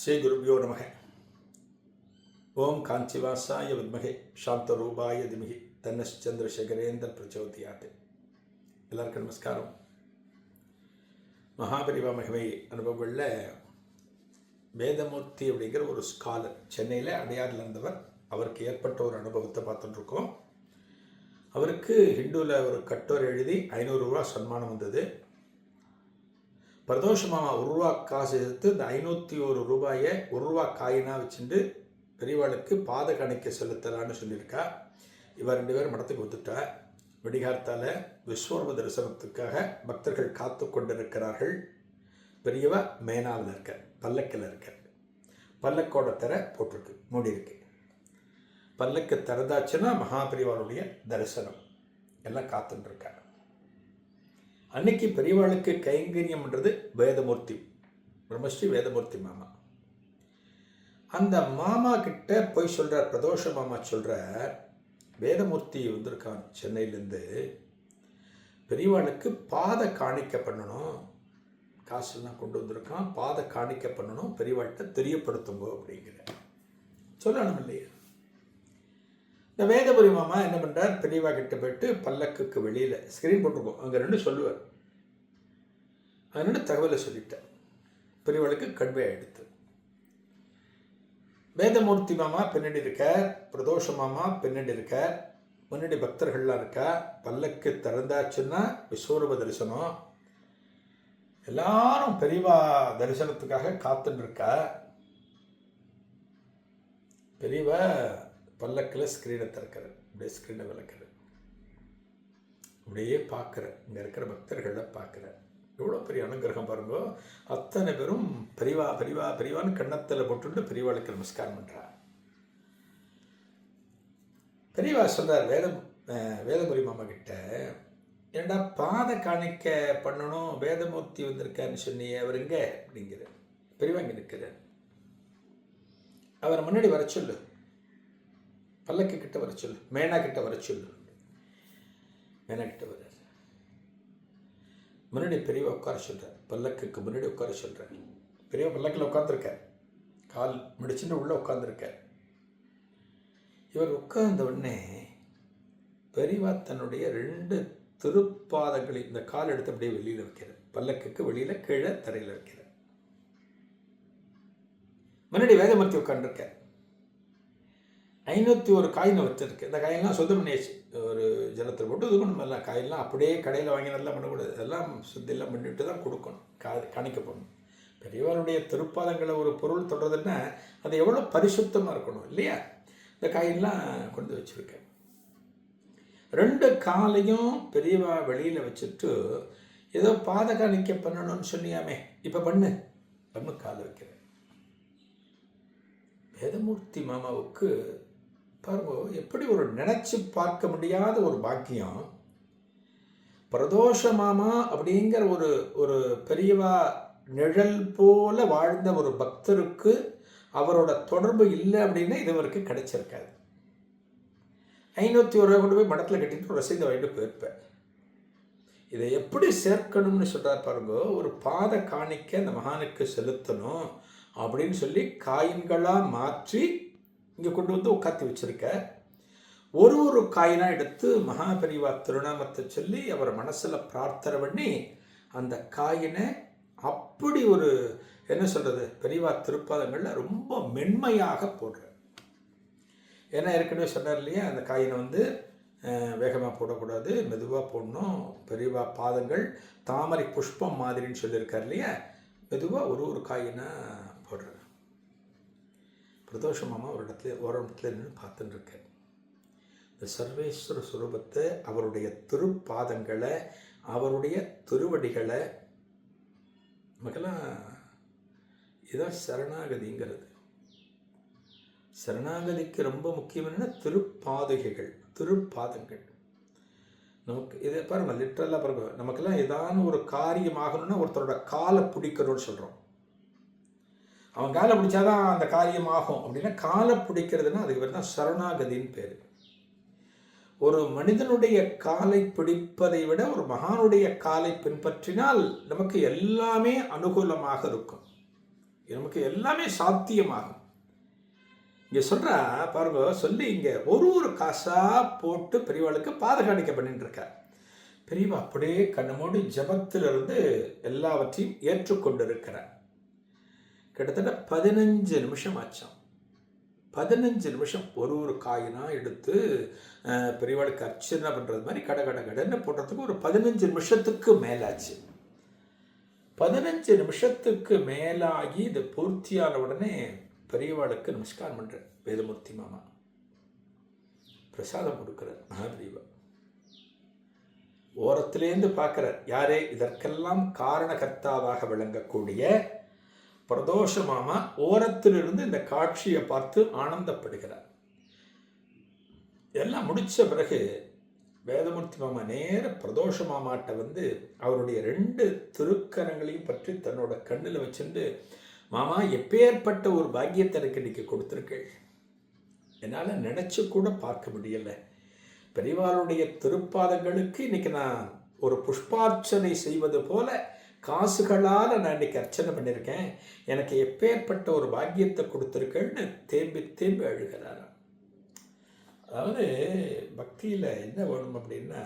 ஸ்ரீ குருபியோ நமக. ஓம் காஞ்சிவாசாய வித்மகே சாந்தரூபாய திமிகி தன்னச்சந்திரசேகரேந்திர பிரச்சோதியாட்டு எல்லாருக்கும் நமஸ்காரம். மகாபரிவா மகிமை அனுபவங்களில் வேதமூர்த்தி அப்படிங்கிற ஒரு ஸ்காலர் சென்னையில் அடையாறில் இருந்தவர். அவருக்கு ஏற்பட்ட ஒரு அனுபவத்தை பார்த்துட்டுருக்கோம் அவருக்கு ஹிந்துவில் ஒரு கட்டுரை எழுதி ஐநூறுரூவா சன்மானம் வந்தது. பிரதோஷ மாமா ஒரு ரூபா காசு எடுத்து இந்த ஐநூற்றி ஒரு ரூபாயை ஒரு ரூபா காயினாக வச்சுட்டு பெரியவாளுக்கு பாத கணக்கை செலுத்தலான்னு சொல்லியிருக்கா. இவர் ரெண்டு பேரும் மடத்துக்கு ஒத்துட்டா. விடிகார்த்தால் விஸ்வரூப தரிசனத்துக்காக பக்தர்கள் காத்து கொண்டிருக்கிறார்கள். பெரியவ மேனாவில் இருக்க பல்லக்கில் இருக்க. பல்லக்கோட திரை போட்டிருக்கு மூடியிருக்கு. பல்லக்கு திறந்தாச்சுன்னா மகாபெரிவாளுடைய தரிசனம். எல்லாம் காத்துட்டு அன்னைக்கு பெரியவாளுக்கு கைங்கரியம்ன்றது வேதமூர்த்தி பிரம்மஸ்ரீ வேதமூர்த்தி மாமா. அந்த மாமா கிட்ட போய் சொல்கிறார் பிரதோஷ மாமா சொல்கிறார் வேதமூர்த்தி வந்திருக்கான் சென்னையிலேருந்து பெரியவாளுக்கு பாத காணிக்க பண்ணணும் காசுலாம் கொண்டு வந்திருக்கான் பாத காணிக்க பண்ணணும் பெரியவாள்கிட்ட தெரியப்படுத்துங்கோ அப்படிங்கிற சொல்லணும் இல்லையா? இந்த வேதபுரி மாமா என்ன பண்ணுறார் தெளிவாக கிட்ட போயிட்டு பல்லக்குக்கு வெளியில் ஸ்க்ரீன் போட்டிருக்கோம் அங்கே ரெண்டு சொல்லுவார். அது ரெண்டு தகவலை சொல்லிட்டார். பெரியவளுக்கு கண்வே எடுத்து. வேதமூர்த்தி மாமா பின்னாடி இருக்கார். பிரதோஷ மாமா பின்னாடி இருக்கார். முன்னாடி பக்தர்கள்லாம் இருக்கா? பல்லக்கு திறந்தாச்சுன்னா விஸ்வரூப தரிசனம். எல்லாரும் பெரியவா தரிசனத்துக்காக காத்துன்னு இருக்கா? பெரியவா பல்லக்கில் ஸ்க்ரீனை திறக்கிறேன் அப்படியே ஸ்க்ரீனை விளக்குறார் அப்படியே பார்க்குறேன் இங்கே இருக்கிற பக்தர்களை பார்க்குறேன் எவ்வளோ பெரிய அனுகிரகம் பாருங்க. அத்தனை பேரும் பெரிவா பெரிவா பெரிவான்னு கண்ணத்தில் போட்டுட்டு பெரியவாளுக்கு நமஸ்காரம் பண்ணுறா பெரியவா சொன்னார் வேத அஹ், வேதபுரி மாமா கிட்ட ஏண்டா பாத காணிக்க பண்ணணும் வேதமூர்த்தி வந்திருக்காருன்னு சொன்னி அவர் எங்கே? அப்படிங்கிற பெரியவா இங்கே நிற்கிறார். அவரை முன்னாடி வர சொல்லு. பல்லக்கு கிட்ட வர சொல்லு மேனா கிட்ட வர சொல்லு. மேனா கிட்ட வர. முன்னாடி பெரியவா உட்கார சொல்கிறார் பல்லக்குக்கு முன்னாடி உட்கார சொல்கிறார் பெரியவா பல்லக்கில் உட்காந்துருக்கார் கால் முடிச்சுட்டு உள்ளே உட்காந்துருக்கார் இவர் உட்கார்ந்த உடனே பெரியவா தன்னுடைய ரெண்டு திருப்பாதங்களை இந்த கால் எடுத்து அப்படியே வெளியில் வைக்கிறார். பல்லக்குக்கு வெளியில் கீழே தரையில் வைக்கிறார். முன்னாடி வேதமூர்த்தி உட்காந்துருக்கார் ஐநூற்றி ஒரு காயினை வச்சிருக்கு. இந்த காயெல்லாம் சுத்தம் பண்ணியாச்சு ஒரு ஜலத்தில் போட்டு இது பண்ணணும். எல்லாம் காயெல்லாம் அப்படியே கடையில் வாங்கி நல்லா பண்ணக்கூடாது. எல்லாம் சுத்தியெல்லாம் பண்ணிட்டு தான் கொடுக்கணும். கா காணிக்க போடணும் பெரியவருடைய திருப்பாதங்களை ஒரு பொருள் தொடர்றதுன்னா அது எவ்வளோ பரிசுத்தமாக இருக்கணும் இல்லையா? இந்த காயெல்லாம் கொண்டு வச்சுருக்கேன். ரெண்டு காலையும் பெரியவா வெளியில் வச்சுட்டு ஏதோ பாத காணிக்க பண்ணணும்னு சொன்னியாமே. இப்போ பண்ணு. பண்ணு காலை வைக்கிறேன். வேதமூர்த்தி மாமாவுக்கு பாருங்க எப்படி ஒரு நினச்சி பார்க்க முடியாத ஒரு பாக்கியம். பிரதோஷ மாமா அப்படிங்கிற ஒரு ஒரு பெரியவா நிழல் போல வாழ்ந்த ஒரு பக்தருக்கு அவரோட தொடர்பு இல்லை அப்படின்னா இது வரைக்கும் கிடைச்சிருக்காது. ஐநூற்றி ஒரு ரூபா கொண்டு போய் மடத்தில் கட்டிட்டு ஒரு ரசீதை வாங்கிட்டு போயிருப்பேன். இதை எப்படி சேர்க்கணும்னு சொல்கிறார் பாருங்க ஒரு பாத காணிக்க அந்த மகானுக்கு செலுத்தணும் அப்படின்னு சொல்லி காயின்களாக மாற்றி இங்கே கொண்டு வந்து உட்காத்தி வச்சுருக்க. ஒரு ஒரு காயினாக எடுத்து மகாபரிவா திருநாமத்தை சொல்லி அவர் மனசில் பிரார்த்தனை பண்ணி அந்த காயினை அப்படி ஒரு என்ன சொல்கிறது பெரியவா திருப்பாதங்களில் ரொம்ப மென்மையாக போடுறார் ஏன்னா ஏற்கனவே சொன்னார் இல்லையா அந்த காயினை வந்து வேகமாக போடக்கூடாது மெதுவாக போடணும் பெரியவா பாதங்கள் தாமரை புஷ்பம் மாதிரின்னு சொல்லியிருக்கார் இல்லையா மெதுவாக ஒரு ஒரு காயினாக பிரதோஷமாக ஒரு இடத்துல ஒரு இடத்துல நின்று பார்த்துட்டுருக்கேன். இந்த சர்வேஸ்வர சுரூபத்தை அவருடைய திருப்பாதங்களை அவருடைய திருவடிகளை நமக்கெல்லாம் இதான் சரணாகதிங்கிறது. சரணாகதிக்கு ரொம்ப முக்கியம் என்னன்னா திருப்பாதுகைகள் திருப்பாதங்கள். நமக்கு இதை பாருங்கள் லிட்ரலாக பாருங்கள் நமக்கெல்லாம் ஏதான ஒரு காரியமாகணும்னா ஒருத்தரோட காலை பிடிக்கணும்னு சொல்கிறோம் அவன் காலை பிடிச்சாதான் அந்த காரியம் ஆகும் அப்படின்னா காலை பிடிக்கிறதுனா அதுக்கு பேர் தான் சரணாகதின்னு பேர். ஒரு மனிதனுடைய காலை பிடிப்பதை விட ஒரு மகானுடைய காலை பின்பற்றினால் நமக்கு எல்லாமே அனுகூலமாக இருக்கும். நமக்கு எல்லாமே சாத்தியமாகும். இங்கே சொல்கிறா பாருங்க சொல்லி இங்கே ஒரு ஒரு காசாக போட்டு பெரியவாளுக்கு பாதுகாணிக்க பண்ணிட்டு பெரியவா அப்படியே கண்ணமோடி ஜபத்திலிருந்து எல்லாவற்றையும் ஏற்றுக்கொண்டிருக்கிறார். கிட்டத்தட்ட பதினஞ்சு நிமிஷம் ஆச்சாம் பதினஞ்சு நிமிஷம் ஒரு ஒரு காயினா எடுத்து பெரியவாளுக்கு அர்ச்சனை பண்ணுறது மாதிரி கட கட கடைன்னு போடுறதுக்கு ஒரு பதினஞ்சு நிமிஷத்துக்கு மேலாச்சு. பதினஞ்சு நிமிஷத்துக்கு மேலாகி இது பூர்த்தியான உடனே பெரியவாளுக்கு நமஸ்காரம் பண்ணுறேன் வேதமூர்த்தி மாமா. பிரசாதம் கொடுக்குறார் மகாபிரிவா. ஓரத்திலேருந்து பார்க்குறார் யாரே இதற்கெல்லாம் காரணகர்த்தாவாக விளங்கக்கூடிய பிரதோஷ மாமா ஓரத்திலிருந்து இந்த காட்சியை பார்த்து ஆனந்தப்படுகிறார். எல்லாம் முடித்த பிறகு வேதமூர்த்தி மாமா நேர பிரதோஷ மாமாட்ட வந்து அவருடைய ரெண்டு திருக்கரங்களையும் பற்றி தன்னோட கண்ணில் வச்சுட்டு மாமா எப்பேற்பட்ட ஒரு பாக்கியத்தை எனக்கு இன்னைக்கு கொடுத்துருக்கள்? என்னால் நினச்சி கூட பார்க்க முடியலை. பெரியவாளுடைய திருப்பாதங்களுக்கு இன்னைக்கு நான் ஒரு புஷ்பார்ச்சனை செய்வது போல காசுகளால் நான் இன்றைக்கி அர்ச்சனை பண்ணியிருக்கேன். எனக்கு எப்பேற்பட்ட ஒரு பாக்கியத்தை கொடுத்துருக்கேன்னு தேம்பி தேம்பி அழுகிறாராம். அதாவது பக்தியில் என்ன வேணும் அப்படின்னா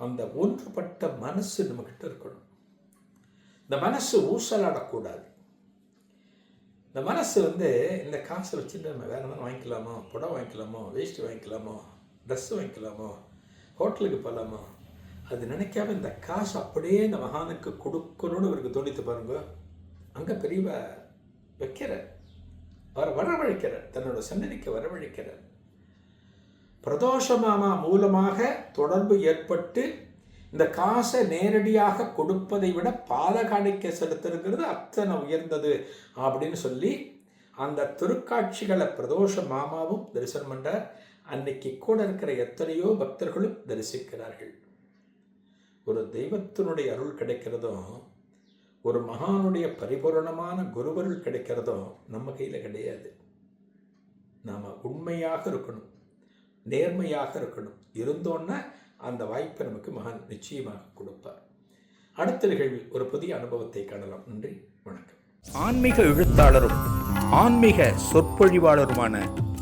அந்த ஒன்றுபட்ட மனசு நம்மக்கிட்ட இருக்கணும். இந்த மனசு ஊசலாடக்கூடாது. இந்த மனசு வந்து இந்த காசை வச்சுட்டு நம்ம வேறு மாதிரி வாங்கிக்கலாமோ புடவை வாங்கிக்கலாமோ வேஷ்டி வாங்கிக்கலாமோ ட்ரெஸ் வாங்கிக்கலாமோ ஹோட்டலுக்கு போகலாமோ அது நினைக்காம இந்த காசு அப்படியே இந்த மகானுக்கு கொடுக்கணும்னு அவருக்கு தோணித்து பாருங்க. அங்கே பெரியவ வைக்கிறார் அவர் வரவழைக்கிறார் தன்னோட சன்னதிக்கு வரவழைக்கிறார் பிரதோஷ மாமா மூலமாக தொடர்பு ஏற்பட்டு இந்த காசை நேரடியாக கொடுப்பதை விட பாலகாணிக்க செலுத்திருக்கிறது அத்தனை உயர்ந்தது அப்படின்னு சொல்லி அந்த திருக்காட்சிகளை பிரதோஷ மாமாவும் தரிசனம் பண்ணார் அன்னைக்கு கூட இருக்கிற எத்தனையோ பக்தர்களும் தரிசிக்கிறார்கள். ஒரு தெய்வத்தினுடைய அருள் கிடைக்கிறதும் ஒரு மகானுடைய பரிபூரணமான குருவருள் கிடைக்கிறதும் நம்ம கையில் கிடையாது. நாம் உண்மையாக இருக்கணும் நேர்மையாக இருக்கணும். இருந்தோன்னா அந்த வாய்ப்பை நமக்கு மகான் நிச்சயமாக கொடுப்பார். அடுத்த நிகழ்வில் ஒரு புதிய அனுபவத்தை காணலாம். நன்றி வணக்கம். ஆன்மீக எழுத்தாளரும் ஆன்மீக சொற்பொழிவாளருமான